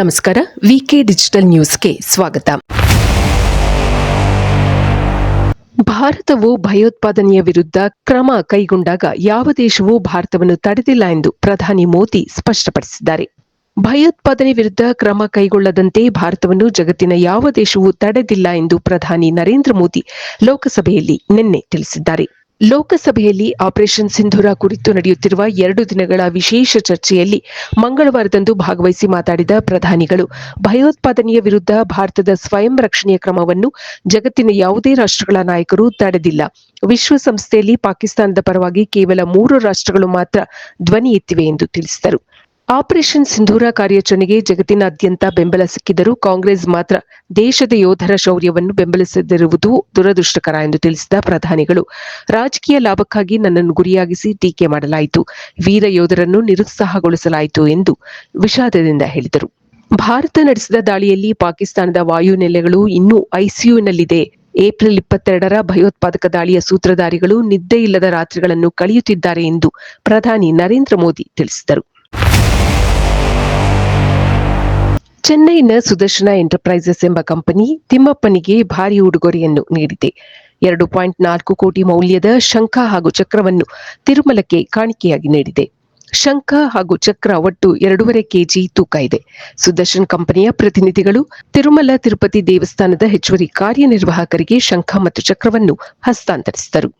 ನಮಸ್ಕಾರ. ವಿಕೆ ಡಿಜಿಟಲ್ ನ್ಯೂಸ್ಗೆ ಸ್ವಾಗತ. ಭಾರತವು ಭಯೋತ್ಪಾದನೆಯ ವಿರುದ್ಧ ಕ್ರಮ ಕೈಗೊಂಡಾಗ ಯಾವ ದೇಶವೂ ಭಾರತವನ್ನು ತಡೆದಿಲ್ಲ ಎಂದು ಪ್ರಧಾನಿ ಮೋದಿ ಸ್ಪಷ್ಟಪಡಿಸಿದ್ದಾರೆ. ಭಯೋತ್ಪಾದನೆ ವಿರುದ್ಧ ಕ್ರಮ ಕೈಗೊಳ್ಳದಂತೆ ಭಾರತವನ್ನು ಜಗತ್ತಿನ ಯಾವ ದೇಶವೂ ತಡೆದಿಲ್ಲ ಎಂದು ಪ್ರಧಾನಿ ನರೇಂದ್ರ ಮೋದಿ ಲೋಕಸಭೆಯಲ್ಲಿ ನಿನ್ನೆ ತಿಳಿಸಿದ್ದಾರೆ. ಲೋಕಸಭೆಯಲ್ಲಿ ಆಪರೇಷನ್ ಸಿಂಧೂರ ಕುರಿತು ನಡೆಯುತ್ತಿರುವ ಎರಡು ದಿನಗಳ ವಿಶೇಷ ಚರ್ಚೆಯಲ್ಲಿ ಮಂಗಳವಾರದಂದು ಭಾಗವಹಿಸಿ ಮಾತಾಡಿದ ಪ್ರಧಾನಿಗಳು, ಭಯೋತ್ಪಾದನೆಯ ವಿರುದ್ಧ ಭಾರತದ ಸ್ವಯಂ ರಕ್ಷಣೆಯ ಕ್ರಮವನ್ನು ಜಗತ್ತಿನ ಯಾವುದೇ ರಾಷ್ಟ್ರಗಳ ನಾಯಕರು ತಡೆದಿಲ್ಲ. ವಿಶ್ವಸಂಸ್ಥೆಯಲ್ಲಿ ಪಾಕಿಸ್ತಾನದ ಪರವಾಗಿ ಕೇವಲ ಮೂರು ರಾಷ್ಟ್ರಗಳು ಮಾತ್ರ ಧ್ವನಿ ಎತ್ತಿವೆ ಎಂದು ತಿಳಿಸಿದರು. ಆಪರೇಷನ್ ಸಿಂಧೂರ ಕಾರ್ಯಾಚರಣೆಗೆ ಜಗತ್ತಿನಾದ್ಯಂತ ಬೆಂಬಲ ಸಿಕ್ಕಿದರೂ ಕಾಂಗ್ರೆಸ್ ಮಾತ್ರ ದೇಶದ ಯೋಧರ ಶೌರ್ಯವನ್ನು ಬೆಂಬಲಿಸದಿರುವುದು ದುರದೃಷ್ಟಕರ ಎಂದು ತಿಳಿಸಿದ ಪ್ರಧಾನಿಗಳು. ರಾಜಕೀಯ ಲಾಭಕ್ಕಾಗಿ ನನ್ನನ್ನು ಗುರಿಯಾಗಿಸಿ ಟೀಕೆ ಮಾಡಲಾಯಿತು. ವೀರ ಯೋಧರನ್ನು ನಿರುತ್ಸಾಹಗೊಳಿಸಲಾಯಿತು ಎಂದು ವಿಷಾದದಿಂದ ಹೇಳಿದರು. ಭಾರತ ನಡೆಸಿದ ದಾಳಿಯಲ್ಲಿ ಪಾಕಿಸ್ತಾನದ ವಾಯುನೆಲೆಗಳು ಇನ್ನೂ ಐಸಿಯುನಲ್ಲಿದೆ. ಏಪ್ರಿಲ್ ಇಪ್ಪತ್ತೆರಡರ ಭಯೋತ್ಪಾದಕ ದಾಳಿಯ ಸೂತ್ರಧಾರಿಗಳು ನಿದ್ದೆಯಿಲ್ಲದ ರಾತ್ರಿಗಳನ್ನು ಕಳೆಯುತ್ತಿದ್ದಾರೆ ಎಂದು ಪ್ರಧಾನಿ ನರೇಂದ್ರ ಮೋದಿ ತಿಳಿಸಿದರು. ಚೆನ್ನೈನ ಸುದರ್ಶನ ಎಂಟರ್ಪ್ರೈಸಸ್ ಎಂಬ ಕಂಪನಿ ತಿಮ್ಮಪ್ಪನಿಗೆ ಭಾರಿ ಉಡುಗೊರೆಯನ್ನು ನೀಡಿದೆ. ಎರಡು ಪಾಯಿಂಟ್ ನಾಲ್ಕು ಕೋಟಿ ಮೌಲ್ಯದ ಶಂಖ ಹಾಗೂ ಚಕ್ರವನ್ನು ತಿರುಮಲಕ್ಕೆ ಕಾಣಿಕೆಯಾಗಿ ನೀಡಿದೆ. ಶಂಖ ಹಾಗೂ ಚಕ್ರ ಒಟ್ಟು ಎರಡೂವರೆ ಕೆಜಿ ತೂಕ ಇದೆ. ಸುದರ್ಶನ್ ಕಂಪನಿಯ ಪ್ರತಿನಿಧಿಗಳು ತಿರುಮಲ ತಿರುಪತಿ ದೇವಸ್ಥಾನದ ಹೆಚ್ಚುವರಿ ಕಾರ್ಯನಿರ್ವಾಹಕರಿಗೆ ಶಂಖ ಮತ್ತು ಚಕ್ರವನ್ನು ಹಸ್ತಾಂತರಿಸಿದರು.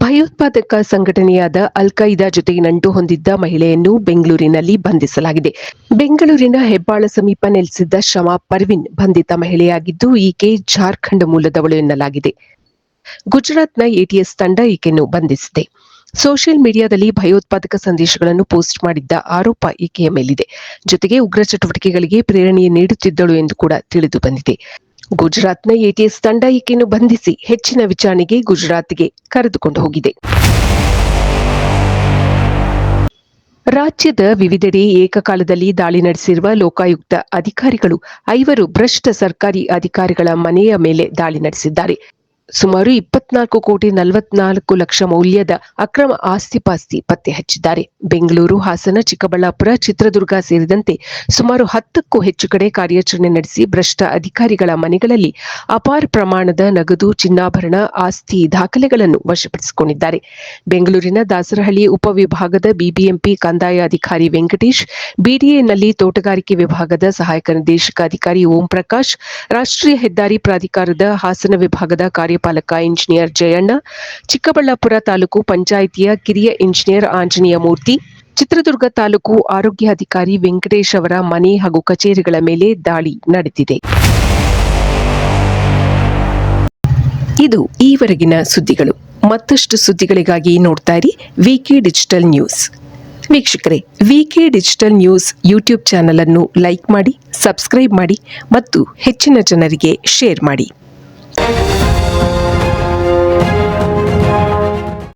ಭಯೋತ್ಪಾದಕ ಸಂಘಟನೆಯಾದ ಅಲ್ ಖೈದಾ ಜೊತೆ ನಂಟು ಹೊಂದಿದ್ದ ಮಹಿಳೆಯನ್ನು ಬೆಂಗಳೂರಿನಲ್ಲಿ ಬಂಧಿಸಲಾಗಿದೆ. ಬೆಂಗಳೂರಿನ ಹೆಬ್ಬಾಳ ಸಮೀಪ ನೆಲೆಸಿದ್ದ ಶಮಾ ಪರ್ವಿನ್ ಬಂಧಿತ ಮಹಿಳೆಯಾಗಿದ್ದು, ಈಕೆ ಜಾರ್ಖಂಡ್ ಮೂಲದವಳು ಎನ್ನಲಾಗಿದೆ. ಗುಜರಾತ್ನ ಎಟಿಎಸ್ ತಂಡ ಈಕೆಯನ್ನು ಬಂಧಿಸಿದೆ. ಸೋಷಿಯಲ್ ಮೀಡಿಯಾದಲ್ಲಿ ಭಯೋತ್ಪಾದಕ ಸಂದೇಶಗಳನ್ನು ಪೋಸ್ಟ್ ಮಾಡಿದ್ದ ಆರೋಪ ಈಕೆಯ ಮೇಲಿದೆ. ಜೊತೆಗೆ ಉಗ್ರ ಚಟುವಟಿಕೆಗಳಿಗೆ ಪ್ರೇರಣೆ ನೀಡುತ್ತಿದ್ದಳು ಎಂದು ಕೂಡ ತಿಳಿದು ಬಂದಿದೆ. ಗುಜರಾತ್ನ ಎಟಿಎಸ್ ತಂಡ ಈಕೆಯನ್ನು ಬಂಧಿಸಿ ಹೆಚ್ಚಿನ ವಿಚಾರಣೆಗೆ ಗುಜರಾತ್ಗೆ ಕರೆದುಕೊಂಡು ಹೋಗಿದೆ. ರಾಜ್ಯದ ವಿವಿಧೆಡೆ ಏಕಕಾಲದಲ್ಲಿ ದಾಳಿ ನಡೆಸಿರುವ ಲೋಕಾಯುಕ್ತ ಅಧಿಕಾರಿಗಳು ಐವರು ಭ್ರಷ್ಟ ಸರ್ಕಾರಿ ಅಧಿಕಾರಿಗಳ ಮನೆಯ ಮೇಲೆ ದಾಳಿ ನಡೆಸಿದ್ದಾರೆ. ಸುಮಾರು ಇಪ್ಪತ್ನಾಲ್ಕು ಕೋಟಿ ನಲವತ್ನಾಲ್ಕು ಲಕ್ಷ ಮೌಲ್ಯದ ಅಕ್ರಮ ಆಸ್ತಿ ಪಾಸ್ತಿ ಪತ್ತೆ ಹಚ್ಚಿದ್ದಾರೆ. ಬೆಂಗಳೂರು, ಹಾಸನ, ಚಿಕ್ಕಬಳ್ಳಾಪುರ, ಚಿತ್ರದುರ್ಗ ಸೇರಿದಂತೆ ಸುಮಾರು ಹತ್ತಕ್ಕೂ ಹೆಚ್ಚು ಕಡೆ ಕಾರ್ಯಾಚರಣೆ ನಡೆಸಿ ಭ್ರಷ್ಟ ಅಧಿಕಾರಿಗಳ ಮನೆಗಳಲ್ಲಿ ಅಪಾರ ಪ್ರಮಾಣದ ನಗದು, ಚಿನ್ನಾಭರಣ, ಆಸ್ತಿ ದಾಖಲೆಗಳನ್ನು ವಶಪಡಿಸಿಕೊಂಡಿದ್ದಾರೆ. ಬೆಂಗಳೂರಿನ ದಾಸರಹಳ್ಳಿ ಉಪವಿಭಾಗದ ಬಿಬಿಎಂಪಿ ಕಂದಾಯ ಅಧಿಕಾರಿ ವೆಂಕಟೇಶ್, ಬಿಡಿಎನಲ್ಲಿ ತೋಟಗಾರಿಕೆ ವಿಭಾಗದ ಸಹಾಯಕ ನಿರ್ದೇಶಕ ಅಧಿಕಾರಿ ಓಂ ಪ್ರಕಾಶ್ ರಾಷ್ಟ್ರೀಯ ಹೆದ್ದಾರಿ ಪ್ರಾಧಿಕಾರದ ಹಾಸನ ವಿಭಾಗದ ಕಾರ್ಯಪಾಲಕ ಇಂಜಿನಿಯರ್ ಜಯಣ್ಣ, ಚಿಕ್ಕಬಳ್ಳಾಪುರ ತಾಲೂಕು ಪಂಚಾಯಿತಿಯ ಕಿರಿಯ ಇಂಜಿನಿಯರ್ ಆಂಜನೇಯ ಮೂರ್ತಿ, ಚಿತ್ರದುರ್ಗ ತಾಲೂಕು ಆರೋಗ್ಯಾಧಿಕಾರಿ ವೆಂಕಟೇಶ್ ಅವರ ಮನೆ ಹಾಗೂ ಕಚೇರಿಗಳ ಮೇಲೆ ದಾಳಿ ನಡೆದಿದೆ. ಇದು ಈವರೆಗಿನ ಸುದ್ದಿಗಳು. ಮತ್ತಷ್ಟು ಸುದ್ದಿಗಳಿಗಾಗಿ ನೋಡ್ತಾ ಇರಿ ವಿಕೆ ಡಿಜಿಟಲ್ ನ್ಯೂಸ್. ವೀಕ್ಷಕರೇ, VK digital news YouTube channel ಅನ್ನು ಲೈಕ್ ಮಾಡಿ, ಸಬ್ಸ್ಕ್ರೈಬ್ ಮಾಡಿ ಮತ್ತು ಹೆಚ್ಚಿನ ಜನರಿಗೆ ಶೇರ್ ಮಾಡಿ.